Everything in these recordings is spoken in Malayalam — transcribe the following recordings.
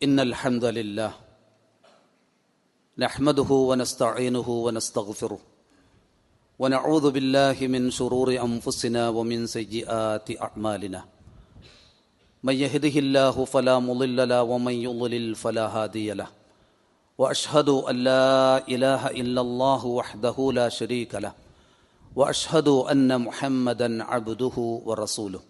إن الحمد لله نحمده ونستعينه ونستغفره ونعوذ بالله من شرور أنفسنا ومن سيئات أعمالنا. من يهده الله فلا مضل له ومن يضلل فلا هادي له. وأشهد أن لا إله إلا الله وحده لا شريك له. وأشهد أن محمدا عبده ورسوله.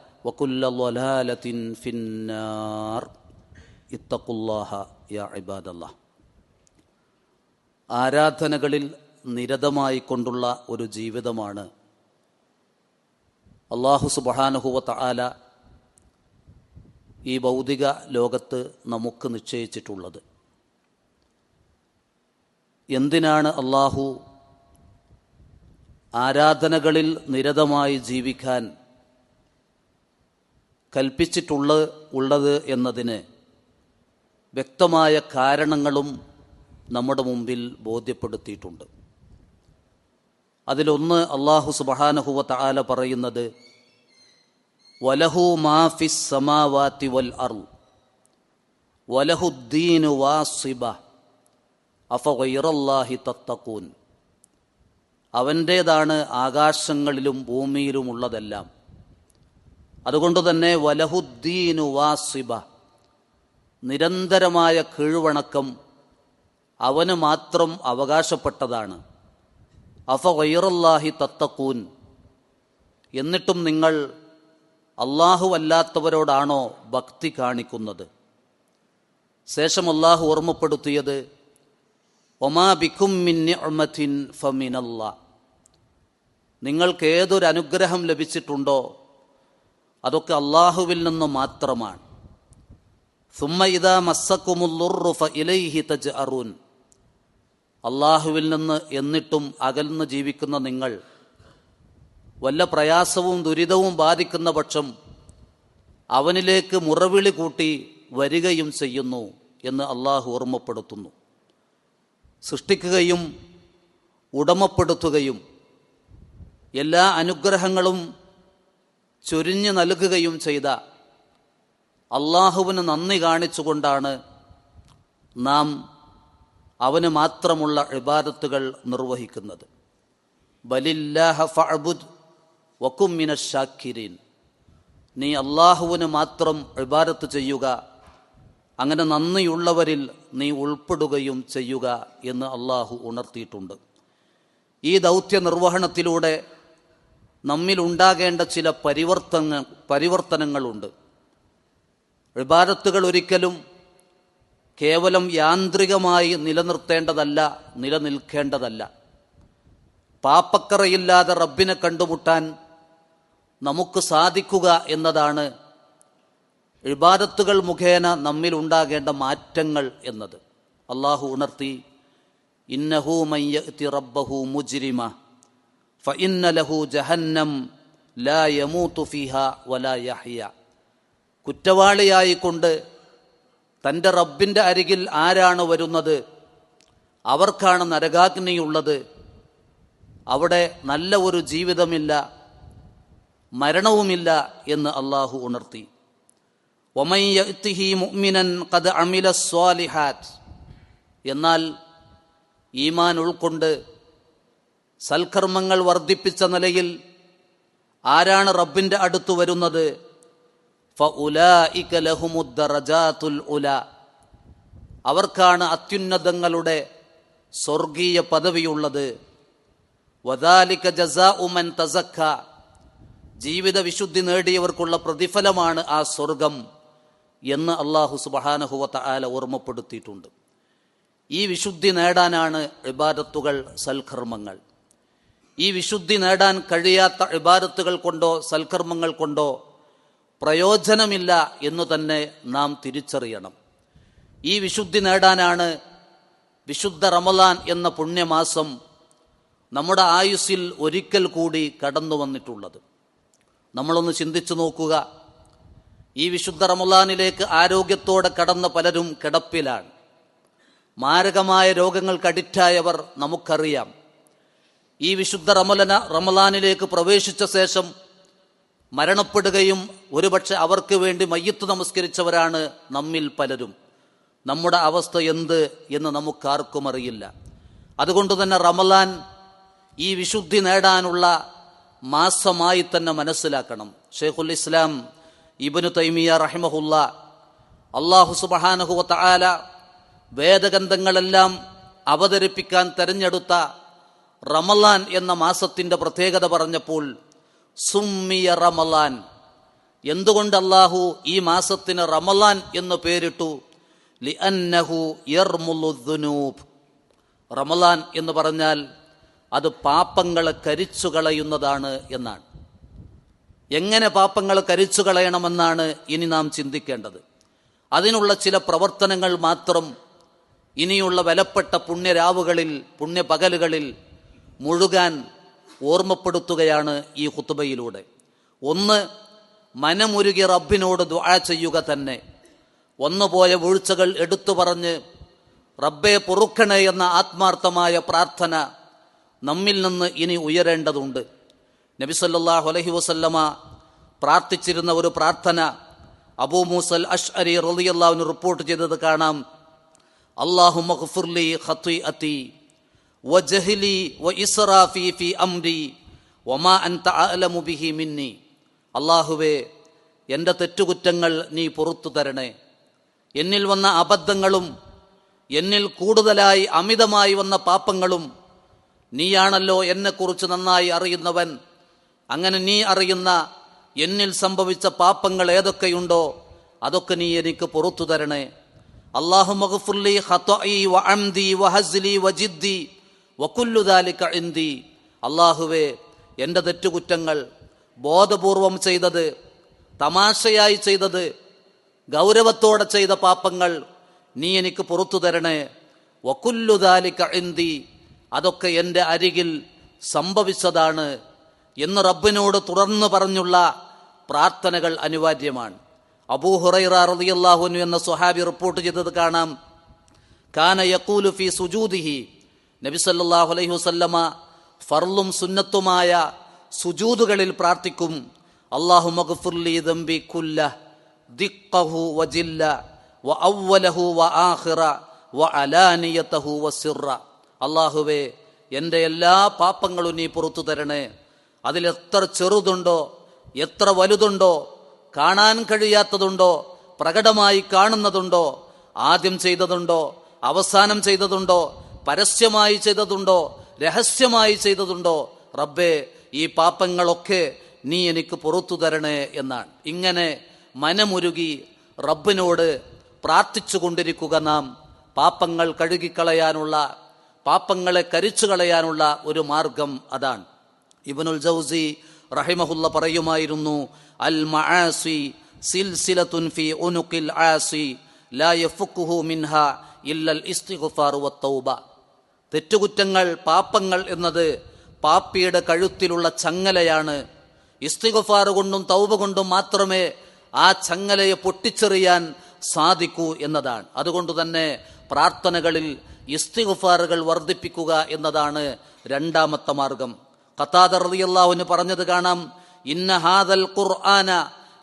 وكل ضلالة في النار اتقوا الله يا عباد الله ആരാധനകളിൽ നിരതമായി കൊണ്ടുള്ള ഒരു ജീവിതമാണ് അള്ളാഹു സുബാനുഹുവ തആല ഈ ഭൗതിക ലോകത്ത് നമുക്ക് നിശ്ചയിച്ചിട്ടുള്ളത് എന്തിനാണ് അള്ളാഹു ആരാധനകളിൽ നിരതമായി ജീവിക്കാൻ കൽപ്പിച്ചിട്ടുള്ള ഉള്ളത് എന്നതിന് വ്യക്തമായ കാരണങ്ങളും നമ്മുടെ മുമ്പിൽ ബോധ്യപ്പെടുത്തിയിട്ടുണ്ട്. അതിലൊന്ന് അള്ളാഹു സുബഹാനഹുവ താല പറയുന്നത് വലഹു മാഫിസ് സമാവാത്തി വൽ അർ വലഹുദ്ദീനു വാസിബ അഫൈറല്ലാഹി തത്തക്കൂൻ അവന്റേതാണ് ആകാശങ്ങളിലും ഭൂമിയിലുമുള്ളതെല്ലാം. അതുകൊണ്ട് തന്നെ വലഹുദ്ദീനു വാസിബ. നിരന്തരമായ കീഴ്വണക്കം അവന് മാത്രം അവകാശപ്പെട്ടതാണ്. അഫ വൈറല്ലാഹി തത്തക്കൂൻ എന്നിട്ടും നിങ്ങൾ അള്ളാഹു അല്ലാത്തവരോടാണോ ഭക്തി കാണിക്കുന്നത്? ശേഷം അള്ളാഹു ഓർമ്മപ്പെടുത്തിയത് ഒമാ ബിക്കും ഫമിനല്ല നിങ്ങൾക്ക് ഏതൊരു അനുഗ്രഹം ലഭിച്ചിട്ടുണ്ടോ? അതൊക്കെ അള്ളാഹുവിൽ നിന്ന് മാത്രമാണ്. അള്ളാഹുവിൽ നിന്ന് എന്നിട്ടും അകൽന്ന് ജീവിക്കുന്ന നിങ്ങൾ വല്ല പ്രയാസവും ദുരിതവും ബാധിക്കുന്ന പക്ഷം അവനിലേക്ക് മുറവിളി കൂട്ടി വരികയും ചെയ്യുന്നു എന്ന് അള്ളാഹു ഓർമ്മപ്പെടുത്തുന്നു. സൃഷ്ടിക്കുകയും ഉടമപ്പെടുത്തുകയും എല്ലാ അനുഗ്രഹങ്ങളും ചൊരിഞ്ഞു നൽകുകയും ചെയ്ത അള്ളാഹുവിന് നന്ദി കാണിച്ചുകൊണ്ടാണ് നാം അവന് മാത്രമുള്ള ഇബാദത്തുകൾ നിർവഹിക്കുന്നത്. ബലില്ലാഹ ഫഅബുദ് നീ അള്ളാഹുവിന് മാത്രം ഇബാദത്ത് ചെയ്യുക അങ്ങനെ നന്ദിയുള്ളവരിൽ നീ ഉൾപ്പെടുകയും ചെയ്യുക എന്ന് അള്ളാഹു ഉണർത്തിയിട്ടുണ്ട്. ഈ ദൗത്യ നിർവഹണത്തിലൂടെ നമ്മിൽ ഉണ്ടാകേണ്ട ചില പരിവർത്തന പരിവർത്തനങ്ങളുണ്ട്. വിഭാരത്തുകൾ ഒരിക്കലും കേവലം യാന്ത്രികമായി നിലനിർത്തേണ്ടതല്ല നിലനിൽക്കേണ്ടതല്ല. പാപ്പക്കറയില്ലാതെ റബ്ബിനെ കണ്ടുമുട്ടാൻ നമുക്ക് സാധിക്കുക എന്നതാണ് ഇബാദത്തുകൾ മുഖേന നമ്മിൽ ഉണ്ടാകേണ്ട മാറ്റങ്ങൾ എന്നത്. അള്ളാഹു ഉണർത്തി ഇന്നഹൂ മയ്യത്തി റബ്ബഹു മുജ്രിമ. ഫഇന്ന ലഹു ജഹന്നം ലാ യമൂത്തു ഫിഹ വലാ യഹ്യ കുറ്റവാളിയായിക്കൊണ്ട് തന്റെ റബ്ബിന്റെ അരികിൽ ആരാണ് വരുന്നത്? അവർക്കാണ് നരകാഗ്നിയുള്ളത്. അവിടെ നല്ല ഒരു ജീവിതമില്ല മരണവുമില്ല എന്ന് അള്ളാഹു ഉണർത്തി. മുഅ്മിനൻ ഖദ് അമില സ്വാലിഹാറ്റ് എന്നാൽ ഈമാൻ ഉൾക്കൊണ്ട് സൽക്കർമ്മങ്ങൾ വർദ്ധിപ്പിച്ച നിലയിൽ ആരാണ് റബ്ബിന്റെ അടുത്ത് വരുന്നത്? ഉല. അവർക്കാണ് അത്യുന്നതങ്ങളുടെ സ്വർഗീയ പദവിയുള്ളത്. വദാലിക ജസാ ഉമൻ തസക്ക ജീവിത വിശുദ്ധി നേടിയവർക്കുള്ള പ്രതിഫലമാണ് ആ സ്വർഗം എന്ന് അള്ളാഹു സുബഹാനഹുവത്ത ആല ഓർമ്മപ്പെടുത്തിയിട്ടുണ്ട്. ഈ വിശുദ്ധി നേടാനാണ് ഇബാദത്തുകൾ സൽക്കർമ്മങ്ങൾ. ഈ വിശുദ്ധി നേടാൻ കഴിയാത്ത ഇബാദത്തുകൾ കൊണ്ടോ സൽക്കർമ്മങ്ങൾ കൊണ്ടോ പ്രയോജനമില്ല എന്ന് തന്നെ നാം തിരിച്ചറിയണം. ഈ വിശുദ്ധി നേടാനാണ് വിശുദ്ധ റമലാൻ എന്ന പുണ്യമാസം നമ്മുടെ ആയുസ്സിൽ ഒരിക്കൽ കൂടി കടന്നു വന്നിട്ടുള്ളത്. നമ്മളൊന്ന് ചിന്തിച്ചു നോക്കുക. ഈ വിശുദ്ധ റമലാനിലേക്ക് ആരോഗ്യത്തോടെ കടന്ന പലരും കിടപ്പിലാണ്. മാരകമായ രോഗങ്ങൾക്ക് അഡിക്റ്റായവർ നമുക്കറിയാം. ഈ വിശുദ്ധ റമലന റമലാനിലേക്ക് പ്രവേശിച്ച ശേഷം മരണപ്പെടുകയും ഒരുപക്ഷെ അവർക്ക് വേണ്ടി മയ്യത്ത് നമസ്കരിച്ചവരാണ് നമ്മിൽ പലരും. നമ്മുടെ അവസ്ഥ എന്ത് എന്ന് നമുക്കാർക്കും അറിയില്ല. അതുകൊണ്ട് തന്നെ റമലാൻ ഈ വിശുദ്ധി നേടാനുള്ള മാസമായി തന്നെ മനസ്സിലാക്കണം. ഷെയ്ഖുൽ ഇസ്ലാം ഇബനു തൈമിയ റഹിമഹുല്ല അള്ളാഹു സുബഹാനഹുവ തആല വേദഗ്രന്ഥങ്ങളെല്ലാം അവതരിപ്പിക്കാൻ തെരഞ്ഞെടുത്ത റമലാൻ എന്ന മാസത്തിന്റെ പ്രത്യേകത പറഞ്ഞപ്പോൾ സുമ്മിയ റമലാൻ. എന്തുകൊണ്ട് അള്ളാഹു ഈ മാസത്തിന് റമലാൻ എന്ന് പേരിട്ടു? ലിഅന്നഹു യർമുലുദ്ദുനൂബ് റമലാൻ എന്ന് പറഞ്ഞാൽ അത് പാപ്പങ്ങളെ കരിച്ചു കളയുന്നതാണ് എന്നാണ്. എങ്ങനെ പാപ്പങ്ങൾ കരിച്ചു കളയണമെന്നാണ് ഇനി നാം ചിന്തിക്കേണ്ടത്. അതിനുള്ള ചില പ്രവർത്തനങ്ങൾ മാത്രം ഇനിയുള്ള വിലപ്പെട്ട പുണ്യരാവുകളിൽ പുണ്യപകലുകളിൽ മുഴുകാൻ ഓർമ്മപ്പെടുത്തുകയാണ് ഈ ഹുത്തുബയിലൂടെ ഒന്ന് മനമുരുകി റബ്ബിനോട് ദുആ ചെയ്യുക തന്നെ. ഒന്നുപോയ വീഴ്ചകൾ എടുത്തു പറഞ്ഞ് റബ്ബെ പൊറുക്കണേ എന്ന ആത്മാർത്ഥമായ പ്രാർത്ഥന നമ്മിൽ നിന്ന് ഇനി ഉയരേണ്ടതുണ്ട്. നബി അലഹി വസല്ലമ പ്രാർത്ഥിച്ചിരുന്ന ഒരു പ്രാർത്ഥന അബൂ മൂസൽ അഷ് അരി റളിയല്ലാഹുവിന് റിപ്പോർട്ട് ചെയ്തത് കാണാം. അള്ളാഹു മഹ്ഫുർലി മഗ്ഫിർലി ഖത്വീഅതി വജഹ്ലി ഇസ്റാഫി ഫി അംരി വമാ അൻത അഅലമു ബിഹി മിന്നി. അള്ളാഹുവേ എന്റെ തെറ്റുകുറ്റങ്ങൾ നീ പുറത്തു തരണേ. എന്നിൽ വന്ന അബദ്ധങ്ങളും എന്നിൽ കൂടുതലായി അമിതമായി വന്ന പാപങ്ങളും നീയാണല്ലോ എന്നെക്കുറിച്ച് നന്നായി അറിയുന്നവൻ. അങ്ങനെ നീ അറിയുന്ന എന്നിൽ സംഭവിച്ച പാപങ്ങൾ ഏതൊക്കെയുണ്ടോ അതൊക്കെ നീ എനിക്ക് പുറത്തു തരണേ. അള്ളാഹു വ ഖത്വഇ വ വഹസ്ലി വജിദ്ദി വകുല്ലു ദാലിക ഇൻദി അള്ളാഹുവേ എന്റെ തെറ്റുകുറ്റങ്ങൾ ബോധപൂർവം ചെയ്തത് തമാശയായി ചെയ്തത് ഗൗരവത്തോടെ ചെയ്ത പാപ്പങ്ങൾ നീ എനിക്ക് പുറത്തു തരണേ. വകുല്ലു ദാലിക ഇൻദി അതൊക്കെ എന്റെ അരികിൽ സംഭവിച്ചതാണ് എന്ന് റബ്ബിനോട് തുടർന്ന് പറഞ്ഞുള്ള പ്രാർത്ഥനകൾ അനിവാര്യമാണ്. അബൂ ഹുറൈറ എന്ന സ്വഹാബി റിപ്പോർട്ട് ചെയ്തത് കാണാം. കാന യഖൂലു ഫി സുജൂദിഹി നബി സല്ലല്ലാഹു അലൈഹി വസല്ലമ ഫർളും സുന്നത്തുമായ സുജൂതുകളിൽ പ്രാർത്ഥിക്കും അള്ളാഹു മഗ്ഫുർലി ദംബി കുല്ല ദിഖഹു വജില്ല വ അവ്വലഹു വ ആഹിറ വ അലാനിയതഹു വ സിറ അല്ലാഹുവേ എന്റെ എല്ലാ പാപ്പങ്ങളും നീ പുറത്തു തരണേ. അതിൽ എത്ര ചെറുതുണ്ടോ എത്ര വലുതുണ്ടോ കാണാൻ കഴിയാത്തതുണ്ടോ പ്രകടമായി കാണുന്നതുണ്ടോ ആദ്യം ചെയ്തതുണ്ടോ അവസാനം ചെയ്തതുണ്ടോ പരസ്യമായി ചെയ്തതുണ്ടോ? രഹസ്യമായി ചെയ്തതുണ്ടോ? റബ്ബേ ഈ പാപങ്ങളൊക്കെ നീ എനിക്ക് പുറത്തു തരണേ എന്നാണ്. ഇങ്ങനെ മനമുരുകി റബ്ബിനോട് പ്രാർത്ഥിച്ചു കൊണ്ടിരിക്കുക നാം. പാപ്പങ്ങൾ കഴുകിക്കളയാനുള്ള പാപ്പങ്ങളെ കരിച്ചു കളയാനുള്ള ഒരു മാർഗം അതാണ്. ഇബനുൽ ജൗസി റഹിമഹുല്ല പറയുമായിരുന്നു അൽ മആസി ആസി ലാ മിൻഹ ഇല്ലൽ ഇസ്തിഗ്ഫാർ വത്തൗബ തെറ്റുകുറ്റങ്ങൾ പാപ്പങ്ങൾ എന്നത് പാപ്പിയുടെ കഴുത്തിലുള്ള ചങ്ങലയാണ്. ഇസ്തിഗ്ഫാർ കൊണ്ടും തൗബ കൊണ്ടും മാത്രമേ ആ ചങ്ങലയെ പൊട്ടിച്ചെറിയാൻ സാധിക്കൂ എന്നതാണ്. അതുകൊണ്ട് തന്നെ പ്രാർത്ഥനകളിൽ ഇസ്തിഗ്ഫാറുകൾ വർദ്ധിപ്പിക്കുക എന്നതാണ് രണ്ടാമത്തെ മാർഗം. ഖത്താദ റളിയല്ലാഹുവിന് പറഞ്ഞത് കാണാം ഇന്ന ഹാദൽ ഖുർആന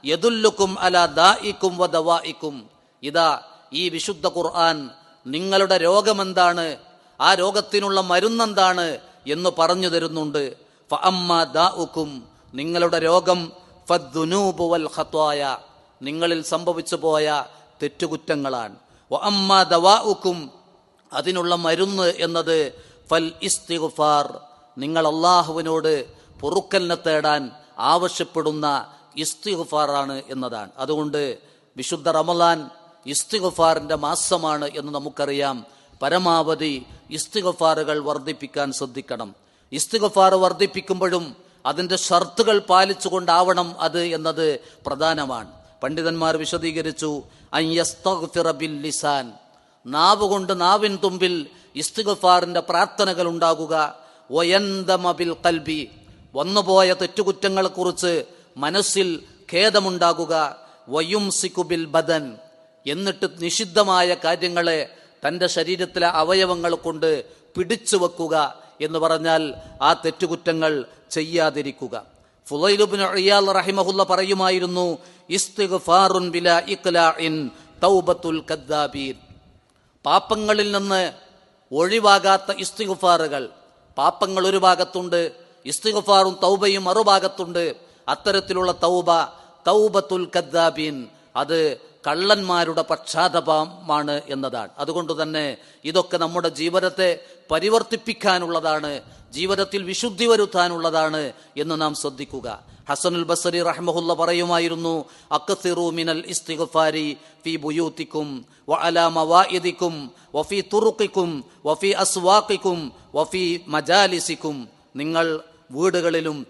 യദുല്ലുക്കും അല ദായിക്കും വ ദവായിക്കും ഇതാ ഈ വിശുദ്ധ ഖുർആൻ നിങ്ങളുടെ രോഗമെന്താണ്? ആ രോഗത്തിനുള്ള മരുന്നെന്താണ് എന്ന് പറഞ്ഞു തരുന്നുണ്ട്. ഫഅമ്മ ദാഉക്കും നിങ്ങളുടെ രോഗം വൽ ഖത്വായ നിങ്ങളിൽ സംഭവിച്ചു പോയ തെറ്റുകുറ്റങ്ങളാണ്. വഅമ്മ ദവാഉക്കും അതിനുള്ള മരുന്ന് എന്നത് ഫൽ ഇസ്തിഗ്ഫാർ നിങ്ങൾ അള്ളാഹുവിനോട് പൊറുക്കലിനെ തേടാൻ ആവശ്യപ്പെടുന്ന ഇസ്തിഗ്ഫാറാണ് എന്നതാണ്. അതുകൊണ്ട് വിശുദ്ധ റമലാൻ ഇസ്തിഗ്ഫാറിന്റെ മാസമാണ് എന്ന് നമുക്കറിയാം. പരമാവധി ഇസ്തിഗ്ഫാറുകൾ വർദ്ധിപ്പിക്കാൻ ശ്രദ്ധിക്കണം. ഇസ്തിഗ്ഫാർ വർദ്ധിപ്പിക്കുമ്പോഴും അതിന്റെ ഷർത്തുകൾ പാലിച്ചുകൊണ്ടാവണം അത് എന്നത് പ്രധാനമാണ്. പണ്ഡിതന്മാർ വിശദീകരിച്ചു ലിസാൻ. നാവ് കൊണ്ട് നാവിൻ തുമ്പിൽ ഇസ്തിഗഫാറിന്റെ പ്രാർത്ഥനകൾ ഉണ്ടാകുക. ഒയന്തമബിൽ കൽബി വന്നുപോയ തെറ്റുകുറ്റങ്ങളെക്കുറിച്ച് മനസ്സിൽ ഖേദമുണ്ടാകുക. വയുംസിക്കുബിൽ ബദൻ. എന്നിട്ട് നിഷിദ്ധമായ കാര്യങ്ങളെ തന്റെ ശരീരത്തിലെ അവയവങ്ങൾ കൊണ്ട് പിടിച്ചു വെക്കുക എന്ന് പറഞ്ഞാൽ ആ തെറ്റുകുറ്റങ്ങൾ ചെയ്യാതിരിക്കുക. റഹിമഹുല്ല പറയുമായിരുന്നു ബില ഇഖ്ലാഇൻ തൗബത്തുൽ പാപ്പങ്ങളിൽ നിന്ന് ഒഴിവാകാത്ത ഇസ്തിഗുഫാറുകൾ പാപ്പങ്ങൾ ഒരു ഭാഗത്തുണ്ട് ഇസ്തിഗുഫാറും തൗബയും മറുഭാഗത്തുണ്ട്. അത്തരത്തിലുള്ള തൗബ തൗബത്തുൽ കദ്ദാബീൻ അത് കള്ളന്മാരുടെ പക്ഷാതപമാണ് എന്നതാണ്. അതുകൊണ്ട് തന്നെ ഇതൊക്കെ നമ്മുടെ ജീവിതത്തെ പരിവർത്തിപ്പിക്കാനുള്ളതാണ് ജീവിതത്തിൽ വിശുദ്ധി വരുത്താനുള്ളതാണ് എന്ന് നാം ശ്രദ്ധിക്കുക. ഹസനുൽ ബസരി റഹ്മഹുല്ല പറയുമായിരുന്നു അക്കസിറു മിനൽ ഇസ്തിഗ്ഫാരി ഫി ബുയൂത്തിക്കും മവാഇദിക്കും വഫി വഫി അസ്വാഖിക്കും വഫി മജാലിസിക്കും. നിങ്ങൾ വീടുകളിലും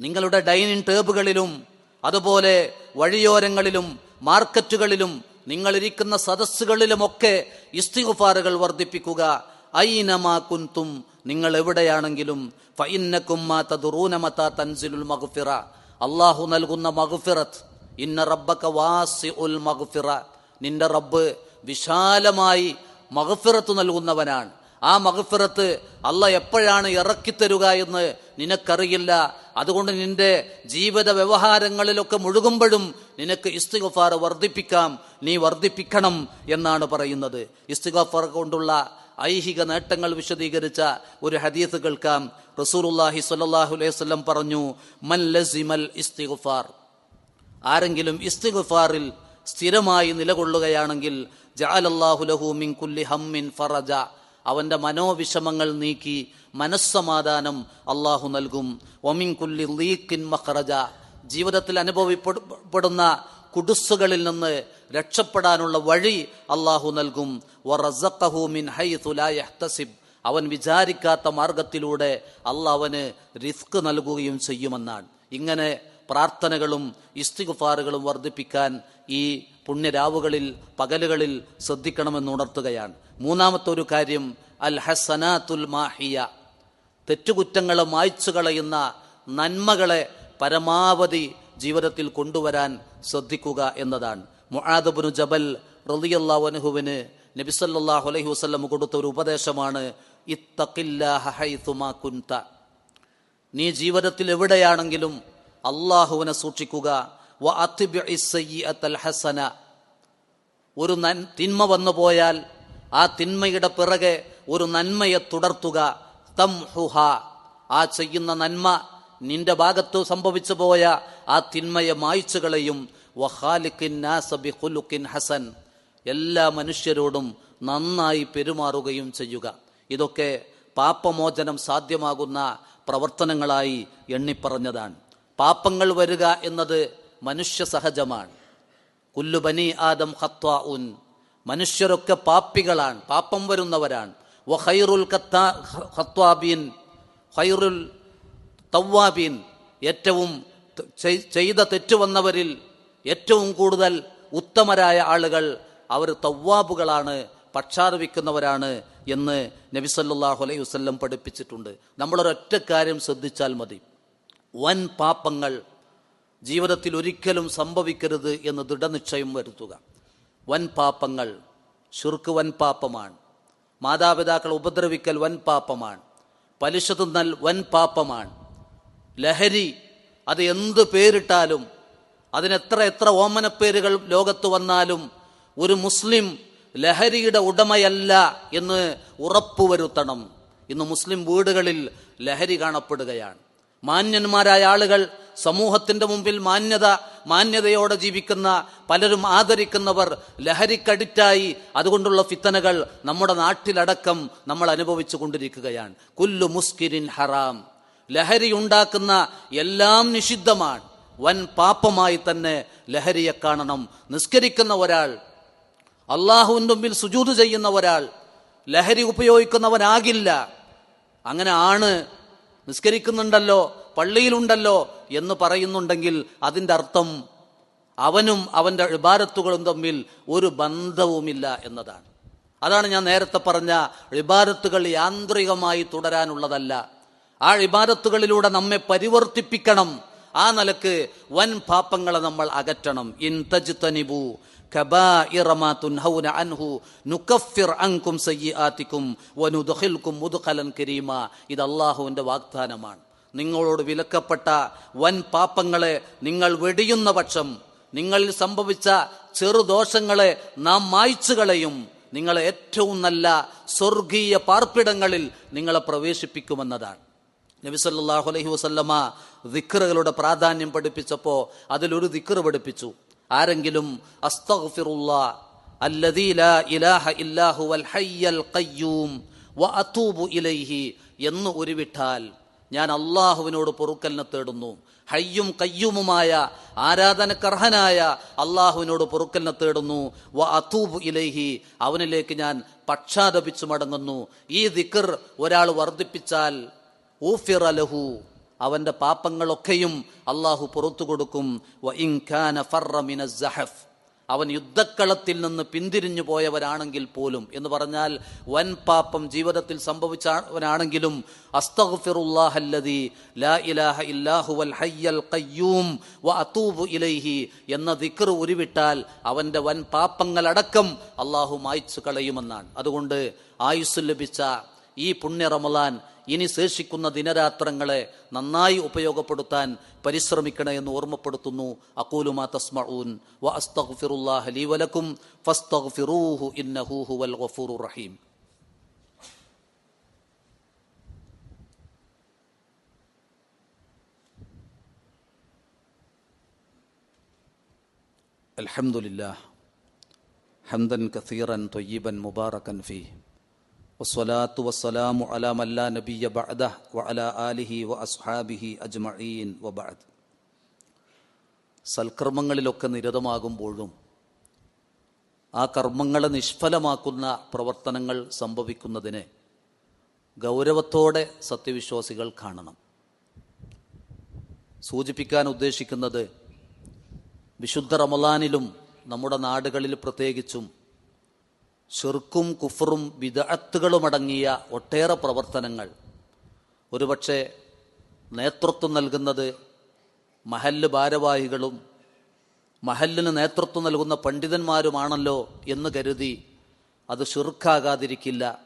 നിങ്ങളുടെ ഡൈനിങ് ടേബിളുകളിലും അതുപോലെ വഴിയോരങ്ങളിലും മാർക്കറ്റുകളിലും നിങ്ങളിരിക്കുന്ന സദസ്സുകളിലുമൊക്കെ ഇസ്തിഗുഫാറുകൾ വർദ്ധിപ്പിക്കുക. ഐനമാ കുന്തും നിങ്ങൾ എവിടെയാണെങ്കിലും ഫഇന്നക്കും മാ തദറൂനമത തൻസിലുൽ മഗ്ഫിറ. അല്ലാഹു നൽകുന്ന മഗ്ഫിറത്ത് ഇന്ന റബ്ബക വാസിഉൽ മഗ്ഫിറ. നിന്റെ റബ്ബ് വിശാലമായി മഗ്ഫിറത്ത് നൽകുന്നവനാണ്. ആ മഗ്ഫിറത്ത് അല്ല എപ്പോഴാണ് ഇറക്കിത്തരുക എന്ന് നിനക്കറിയില്ല. അതുകൊണ്ട് നിന്റെ ജീവിത വ്യവഹാരങ്ങളിലൊക്കെ മുഴുകുമ്പോഴും നിനക്ക് ഇസ്തിഗഫാർ വർദ്ധിപ്പിക്കാം. നീ വർദ്ധിപ്പിക്കണം എന്നാണ് പറയുന്നത്. ഇസ്തിഗഫാർ കൊണ്ടുള്ള ഐഹിക നേട്ടങ്ങൾ വിശദീകരിച്ച ഒരു ഹദീസ് കേൾക്കാം. റസൂലുല്ലാഹി സ്വല്ലല്ലാഹു അലൈഹി വസല്ലം പറഞ്ഞു മൻ ലസിമൽ ഇസ്തിഗ്ഫാർ. ആരെങ്കിലും ഇസ്തിഗ്ഫാറിൽ സ്ഥിരമായി നിലകൊള്ളുകയാണെങ്കിൽ ജഅലല്ലാഹു ലഹു മിൻ കുല്ലി ഹമ്മിൻ ഫറജ. അവന്റെ മനോവിഷമങ്ങൾ നീക്കി മനസ്സമാധാനം അള്ളാഹു നൽകും. ഒമിൻ കുല്ലി മഖറജ. ജീവിതത്തിൽ അനുഭവപ്പെടുന്ന കുടുസുകളിൽ നിന്ന് രക്ഷപ്പെടാനുള്ള വഴി അള്ളാഹു നൽകും. അവൻ വിചാരിക്കാത്ത മാർഗത്തിലൂടെ അള്ളാഹവന് റിസ്ക് നൽകുകയും ചെയ്യുമെന്നാണ്. ഇങ്ങനെ പ്രാർത്ഥനകളും ഇസ്തിഗുഫാറുകളും വർദ്ധിപ്പിക്കാൻ ഈ പുണ്യരാവുകളിൽ പകലുകളിൽ ശ്രദ്ധിക്കണമെന്ന് ഉണർത്തുകയാണ്. മൂന്നാമത്തെ ഒരു കാര്യം അൽ ഹസനാത്തുൽ മാഹിയ. തെറ്റുകുറ്റങ്ങളെ മായ്ച്ചു കളയുന്ന നന്മകളെ പരമാവധി ജീവിതത്തിൽ കൊണ്ടുവരാൻ ശ്രദ്ധിക്കുക എന്നതാണ്. മുഹാദബുനു ജബൽ റളിയല്ലാഹു അൻഹുവിന് നബിസല്ലാഹു അലൈഹി വസല്ലം കൊടുത്ത ഒരു ഉപദേശമാണ് ഇത്തഖില്ലാഹ ഹൈതുമാ കുൻത. നീ ജീവിതത്തിൽ എവിടെയാണെങ്കിലും അള്ളാഹുവിനെ സൂക്ഷിക്കുക. വ ഹസന. ഒരു നൻ തിന്മ വന്നു പോയാൽ ആ തിന്മയുടെ പിറകെ ഒരു നന്മയെ തുടർത്തുക. തംഹുഹ ആ ചെയ്യുന്ന നന്മ നിന്റെ ഭാഗത്ത് സംഭവിച്ചു പോയ ആ തിന്മയെ വഹാലിക്കിൻ നാസബി ഹുലുക്കിൻ ഹസൻ എല്ലാ മനുഷ്യരോടും നന്നായി പെരുമാറുകയും ചെയ്യുക. ഇതൊക്കെ പാപമോചനം സാധ്യമാകുന്ന പ്രവർത്തനങ്ങളായി എണ്ണിപ്പറഞ്ഞതാണ്. പാപങ്ങൾ വരിക എന്നത് മനുഷ്യ സഹജമാണ്. കുല്ലുബനി ആദം ഖത്വാഉൻ മനുഷ്യരൊക്കെ പാപ്പികളാണ് പാപ്പം വരുന്നവരാണ്. ഖത്താ- ഖത്വാബീൻ ഖൈറുൽ തവ്വാബീൻ. ഏറ്റവും ചെയ്ത തെറ്റുവന്നവരിൽ ഏറ്റവും കൂടുതൽ ഉത്തമരായ ആളുകൾ അവർ തവ്വാബുകളാണ് പക്ഷാർവിക്കുന്നവരാണ് എന്ന് നബി സല്ലല്ലാഹു അലൈഹി വസല്ലം പഠിപ്പിച്ചിട്ടുണ്ട്. നമ്മളൊരൊറ്റ കാര്യം ശ്രദ്ധിച്ചാൽ മതി. വൻ പാപ്പങ്ങൾ ജീവിതത്തിൽ ഒരിക്കലും സംഭവിക്കരുത് എന്ന് ദൃഢനിശ്ചയം വരുത്തുക. വൻ പാപ്പങ്ങൾ ശുർക്ക് വൻ പാപമാണ്. മാതാപിതാക്കൾ ഉപദ്രവിക്കൽ വൻ പാപ്പമാണ് പലിശ തിന്നൽ വൻ പാപ്പമാണ് ലഹരി അത് എന്ത് പേരിട്ടാലും അതിനെത്ര എത്ര ഓമനപ്പേരുകൾ ലോകത്ത് വന്നാലും ഒരു മുസ്ലിം ലഹരിയുടെ ഉടമയല്ല എന്ന് ഉറപ്പുവരുത്തണം. ഇന്ന് മുസ്ലിം വീടുകളിൽ ലഹരി കാണപ്പെടുകയാണ്. മാന്യന്മാരായ ആളുകൾ സമൂഹത്തിന്റെ മുമ്പിൽ മാന്യത മാന്യതയോടെ ജീവിക്കുന്ന പലരും ആദരിക്കുന്നവർ ലഹരിക്കടിറ്റായി അതുകൊണ്ടുള്ള ഫിത്തനകൾ നമ്മുടെ നാട്ടിലടക്കം നമ്മൾ അനുഭവിച്ചു കൊണ്ടിരിക്കുകയാണ്. കുല്ലു മുസ്കിരിൻ ഹറാം. ലഹരി ഉണ്ടാക്കുന്ന എല്ലാം നിഷിദ്ധമാണ്. വൻ പാപ്പമായി തന്നെ ലഹരിയെ കാണണം. നിസ്കരിക്കുന്ന ഒരാൾ അള്ളാഹുവിന്റെ മുമ്പിൽ സുജൂത് ചെയ്യുന്ന ഒരാൾ ലഹരി ഉപയോഗിക്കുന്നവനാകില്ല. അങ്ങനെ ആണ് നിസ്കരിക്കുന്നുണ്ടല്ലോ പള്ളിയിലുണ്ടല്ലോ എന്ന് പറയുന്നുണ്ടെങ്കിൽ അതിന്റെ അർത്ഥം അവനും അവന്റെ ഇബാരത്തുകളും തമ്മിൽ ഒരു ബന്ധവുമില്ല എന്നതാണ്. അതാണ് ഞാൻ നേരത്തെ പറഞ്ഞ ഇബാരത്തുകൾ യാന്ത്രികമായി തുടരാനുള്ളതല്ല. ആ ഇബാരത്തുകളിലൂടെ നമ്മെ പരിവർത്തിപ്പിക്കണം. ആ നിലയ്ക്ക് വൻ പാപ്പങ്ങളെ നമ്മൾ അകറ്റണം. ഇൻ തജ്തനിബു ഇത് അള്ളാഹുവിന്റെ വാഗ്ദാനമാണ്. നിങ്ങളോട് വിലക്കപ്പെട്ട വൻ പാപ്പങ്ങളെ നിങ്ങൾ വെടിയുന്ന പക്ഷം നിങ്ങളിൽ സംഭവിച്ച ചെറുദോഷങ്ങളെ നാം മായ്ച്ചു കളയും. നിങ്ങളെ ഏറ്റവും നല്ല സ്വർഗീയ പാർപ്പിടങ്ങളിൽ നിങ്ങളെ പ്രവേശിപ്പിക്കുമെന്നതാണ്. നബി സല്ലല്ലാഹു അലൈഹി വസല്ലമ ദിക്റുകളുടെ പ്രാധാന്യം പഠിപ്പിച്ചപ്പോൾ അതിലൊരു ദിക്റ് പഠിപ്പിച്ചു. ആരെങ്കിലും അസ്തഗ്ഫിറുല്ലാ അല്ലദീ ലാ എന്ന് ഉരുവിട്ടാൽ ഞാൻ അള്ളാഹുവിനോട് പൊറുക്കലിനെ തേടുന്നു. ഹയ്യും കയ്യുമുമായ ആരാധനക്കർഹനായ അള്ളാഹുവിനോട് പൊറുക്കലിനെ തേടുന്നു. വ അതൂബ് ഇലൈഹി അവനിലേക്ക് ഞാൻ പക്ഷാതപിച്ചു മടങ്ങുന്നു. ഈ ദിക്കർ ഒരാൾ വർദ്ധിപ്പിച്ചാൽ ഊഫിറ ലഹു. അവന്റെ പാപങ്ങളൊക്കെയും അള്ളാഹു പുറത്തു കൊടുക്കും. അവൻ യുദ്ധക്കളത്തിൽ നിന്ന് പിന്തിരിഞ്ഞു പോയവരാണെങ്കിൽ പോലും. എന്ന് പറഞ്ഞാൽ വൻ പാപം ജീവിതത്തിൽ സംഭവിച്ചവനാണെങ്കിലും അസ്തഗ്ഫിറുല്ലാഹല്ലദി ലാ ഇലാഹ ഇല്ലാഹു വൽ ഹയ്യൽ ഖയ്യൂം വ അതൂബു ഇലൈഹി എന്ന ദിക്ർ ഉരുവിട്ടാൽ അവന്റെ വൻ പാപങ്ങളടക്കം അള്ളാഹു മായ്ച്ചു കളയുമെന്നാണ് അതുകൊണ്ട് ആയുസ് ലഭിച്ച ഈ പുണ്യ റമലാൻ ഇനി ശേഷിക്കുന്ന ദിനരാത്രങ്ങളെ നന്നായി ഉപയോഗപ്പെടുത്താൻ പരിശ്രമിക്കണേ എന്ന് ഓർമ്മപ്പെടുത്തുന്നു അക്കൂലുമാ തസ്മഊൻ വ അസ്തഗ്ഫിറുല്ലാഹ ലീ വലക്കും ഫസ്തഗ്ഫിറൂഹു ഇന്നഹു ഹുവൽ ഗഫൂറുർ റഹീം الحمد لله حمدا كثيرا طيبا مباركا فيه വസ്വലാത്തു വസ്സലാമു അലാ മല്ലാ നബിയ ബഅദ വ ആലിഹി വ അസ്ഹാബിഹി അജ്മഈൻ വ ബഅദ്. സൽക്കർമ്മങ്ങളിലൊക്കെ നിരതമാകുമ്പോഴും ആ കർമ്മങ്ങളെ നിഷ്ഫലമാക്കുന്ന പ്രവർത്തനങ്ങൾ സംഭവിക്കുന്നതിനെ ഗൗരവത്തോടെ സത്യവിശ്വാസികൾ കാണണം. സൂചിപ്പിക്കാൻ ഉദ്ദേശിക്കുന്നത് വിശുദ്ധ റമലാനിലും നമ്മുടെ നാടുകളിൽ പ്രത്യേകിച്ചും ഷിർക്കും കുഫറും വിദഅത്തുകളുമടങ്ങിയ ഒട്ടേറെ പ്രവർത്തനങ്ങൾ. ഒരുപക്ഷെ നേതൃത്വം നൽകുന്നത് മഹല്ല് ഭാരവാഹികളും മഹല്ലിന് നേതൃത്വം നൽകുന്ന പണ്ഡിതന്മാരുമാണല്ലോ എന്ന് കരുതി അത് ഷിർക്കാകാതിരിക്കില്ല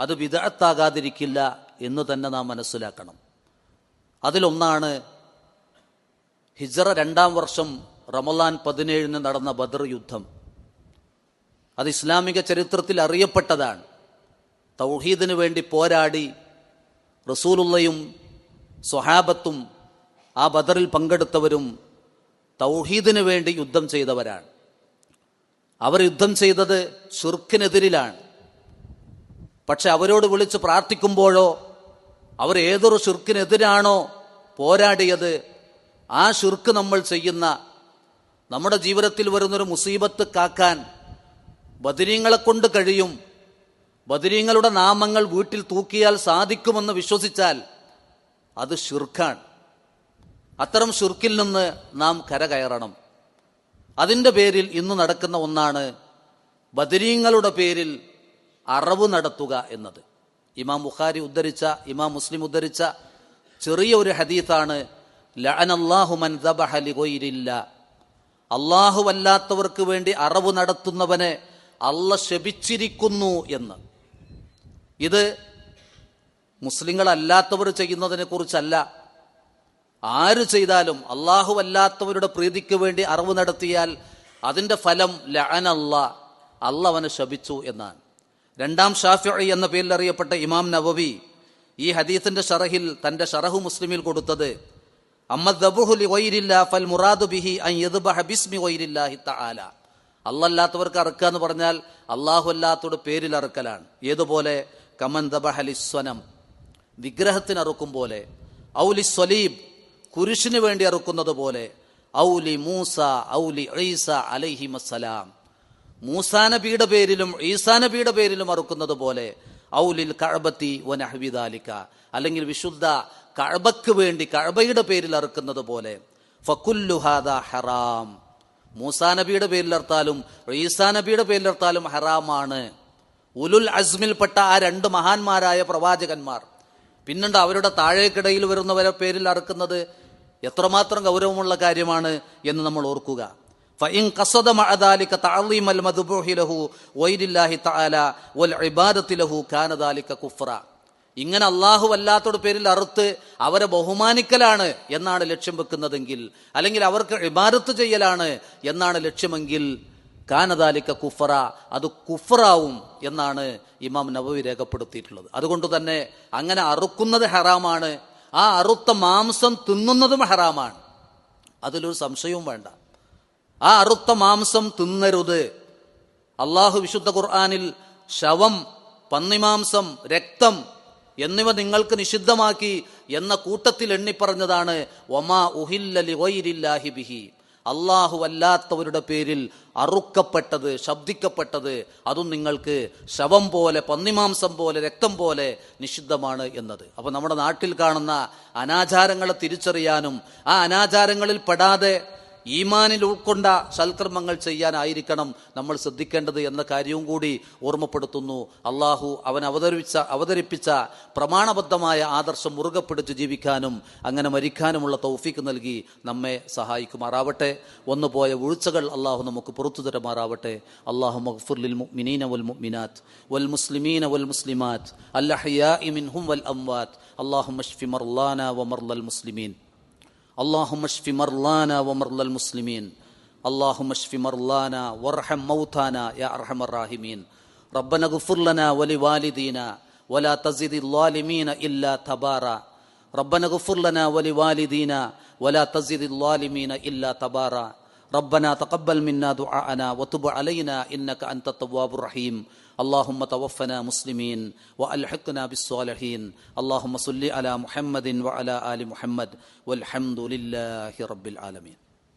അത് വിദഅത്താകാതിരിക്കില്ല എന്ന് തന്നെ നാം മനസ്സിലാക്കണം. അതിലൊന്നാണ് ഹിജറ രണ്ടാം വർഷം റമലാൻ പതിനേഴിന് നടന്ന ബദർ യുദ്ധം. അത് ഇസ്ലാമിക ചരിത്രത്തിൽ അറിയപ്പെട്ടതാണ്. തൗഹീദിന് വേണ്ടി പോരാടി റസൂലുള്ളയും സ്വഹാബത്തും ആ ബദറിൽ പങ്കെടുത്തവരും തൗഹീദിന് വേണ്ടി യുദ്ധം ചെയ്തവരാണ്. അവർ യുദ്ധം ചെയ്തത് ഷിർക്കിനെതിരിലാണ് പക്ഷെ അവരോട് വിളിച്ച് പ്രാർത്ഥിക്കുമ്പോഴോ അവർ ഏതൊരു ഷിർക്കിനെതിരാണോ പോരാടിയത് ആ ഷിർക്ക് നമ്മൾ ചെയ്യുന്ന നമ്മുടെ ജീവിതത്തിൽ വരുന്നൊരു മുസീബത്ത് കാക്കാൻ ബദിരീങ്ങളെ കൊണ്ട് കഴിയും. ബദിരീങ്ങളുടെ നാമങ്ങൾ വീട്ടിൽ തൂക്കിയാൽ സാധിക്കുമെന്ന് വിശ്വസിച്ചാൽ അത് ഷിർഖാണ് അത്തരം ഷിർക്കിൽ നിന്ന് നാം കരകയറണം. അതിന്റെ പേരിൽ ഇന്ന് നടക്കുന്ന ഒന്നാണ് ബദരീങ്ങളുടെ പേരിൽ അറവ് നടത്തുക എന്നത്. ഇമാം ബുഖാരി ഉദ്ധരിച്ച ഇമാം മുസ്ലിം ഉദ്ധരിച്ച ചെറിയ ഒരു ഹദീത്താണ് അള്ളാഹുവല്ലാത്തവർക്ക് വേണ്ടി അറവ് നടത്തുന്നവനെ അല്ല ശപിച്ചിരിക്കുന്നു എന്ന്. ഇത് മുസ്ലിങ്ങളല്ലാത്തവർ ചെയ്യുന്നതിനെ കുറിച്ചല്ല. ആര് ചെയ്താലും അള്ളാഹു അല്ലാത്തവരുടെ പ്രീതിക്ക് വേണ്ടി അറിവ് നടത്തിയാൽ അതിന്റെ ഫലം ലഅനല്ല അല്ല അവനെ ശപിച്ചു എന്നാണ്. രണ്ടാം ഷാഫി എന്ന പേരിൽ അറിയപ്പെട്ട ഇമാം നവവി ഈ ഹദീത്തിന്റെ ഷറഹിൽ തന്റെ ഷറഹു മുസ്ലിമിൽ കൊടുത്തത് അമ്മദ് ഫൽ മുറാദു ബിഹി അൻ യദ്ബഹ ബിസ്മി വൈരില്ലാഹി തആല. അല്ലല്ലാത്തവർക്ക് അറുക്കുക എന്ന് പറഞ്ഞാൽ അള്ളാഹു അല്ലാത്തോട് പേരിൽ അറുക്കലാണ്. ഏതുപോലെ? കമൻ ദബഹലി സ്വനം വിഗ്രഹത്തിന് അറുക്കും പോലെ. ഔലി സ്വലീബ് കുരിശിന് വേണ്ടി അറുക്കുന്നത് പോലെ. ഔലി മൂസ ഔലി ഈസ അലഹിമസലാം മൂസാനബിയുടെ പേരിലും ഈസാ നബിയുടെ പേരിലും അറുക്കുന്നത് പോലെ. ഔലിൽ കഴബത്തി വനഹവിദാലിക്ക അല്ലെങ്കിൽ വിശുദ്ധ കഴബക്ക് വേണ്ടി കഴബയുടെ പേരിൽ അറുക്കുന്നത് പോലെ. ഫക്കുല്ലുഹാദ ഹറാം. മൂസാ നബിയുടെ പേരിലർത്താലും ഈസാ നബിയുടെ പേരിലർത്താലും ഹറാമാണ് ഉലുൽ അസ്മിൽപ്പെട്ട ആ രണ്ട് മഹാന്മാരായ പ്രവാചകന്മാർ പിന്നുണ്ട് അവരുടെ താഴേക്കിടയിൽ വരുന്നവരെ പേരിൽ അറുക്കുന്നത് എത്രമാത്രം ഗൗരവമുള്ള കാര്യമാണ് എന്ന് നമ്മൾ ഓർക്കുക فإن قصد مع ذلك تعظيم المذبوح له وإن الله تعالى والعبادة له كان ذلك كفرا ഇങ്ങനെ അള്ളാഹു അല്ലാത്തോട് പേരിൽ അറുത്ത് അവരെ ബഹുമാനിക്കലാണ് എന്നാണ് ലക്ഷ്യം വെക്കുന്നതെങ്കിൽ അല്ലെങ്കിൽ അവർക്ക് ഇബാരത്ത് ചെയ്യലാണ് എന്നാണ് ലക്ഷ്യമെങ്കിൽ കാനദാലിക്ക കുഫറ അത് കുഫറാവും എന്നാണ് ഇമാം നബവി രേഖപ്പെടുത്തിയിട്ടുള്ളത്. അതുകൊണ്ട് തന്നെ അങ്ങനെ അറുക്കുന്നത് ഹറാമാണ് ആ അറുത്ത മാംസം തിന്നുന്നതും ഹറാമാണ്. അതിലൊരു സംശയവും വേണ്ട. ആ അറുത്ത മാംസം തിന്നരുത്. അള്ളാഹു വിശുദ്ധ ഖുർആാനിൽ ശവം പന്നിമാംസം രക്തം എന്നിവ നിങ്ങൾക്ക് നിഷിദ്ധമാക്കി എന്ന കൂട്ടത്തിൽ എണ്ണിപ്പറഞ്ഞതാണ് ഒമാ ഉഹില്ലലി വൈരില്ലാഹി ബിഹി. അള്ളാഹു അല്ലാത്തവരുടെ പേരിൽ അറുക്കപ്പെട്ടത് ശബ്ദിക്കപ്പെട്ടത് അതും നിങ്ങൾക്ക് ശവം പോലെ പന്നിമാംസം പോലെ രക്തം പോലെ നിഷിദ്ധമാണ് എന്നത്. അപ്പൊ നമ്മുടെ നാട്ടിൽ കാണുന്ന അനാചാരങ്ങളെ തിരിച്ചറിയാനും ആ അനാചാരങ്ങളിൽ പെടാതെ ഈമാനിൽ ഉൾക്കൊണ്ട സൽക്കർമ്മങ്ങൾ ചെയ്യാനായിരിക്കണം നമ്മൾ ശ്രദ്ധിക്കേണ്ടത് എന്ന കാര്യവും കൂടി ഓർമ്മപ്പെടുത്തുന്നു. അള്ളാഹു അവൻ അവതരിപ്പിച്ച അവതരിപ്പിച്ച പ്രമാണബദ്ധമായ ആദർശം മുറുകെ പിടിച്ച് ജീവിക്കാനും അങ്ങനെ മരിക്കാനുമുള്ള തൗഫീക്ക് നൽകി നമ്മെ സഹായിക്കുമാറാവട്ടെ. വന്നു പോയ വീഴ്ചകൾ അള്ളാഹു നമുക്ക് പുറത്തു തരുമാറാവട്ടെ. അള്ളാഹു മഗ്ഫുർലിൽ മുഅ്മിനീന വൽ മുഅ്മിനാത്ത് വൽ മുസ്ലിമീന വൽ മുസ്ലിമാത്ത് അല്ലഹയാഇ മിൻഹും വൽ അംവാത്ത് അള്ളാഹു മഷ്ഫി മർലാന വമർലൽ മുസ്ലിമീൻ اللهم اشف مرضانا ومرضى المسلمين. اللهم اشف مرضانا وارحم موتانا يا أرحم الراحمين. ربنا اغفر لنا ولوالدينا ولا تزد الظالمين إلا تبارا. ربنا اغفر لنا ولوالدينا ولا تزد الظالمين إلا تبارا. ربنا تقبل منا دعاءنا وتب علينا إنك أنت التواب الرحيم. اللهم توفنا مسلمين وألحقنا بالصالحين. اللهم صل على محمد وعلى آل محمد. والحمد لله رب العالمين.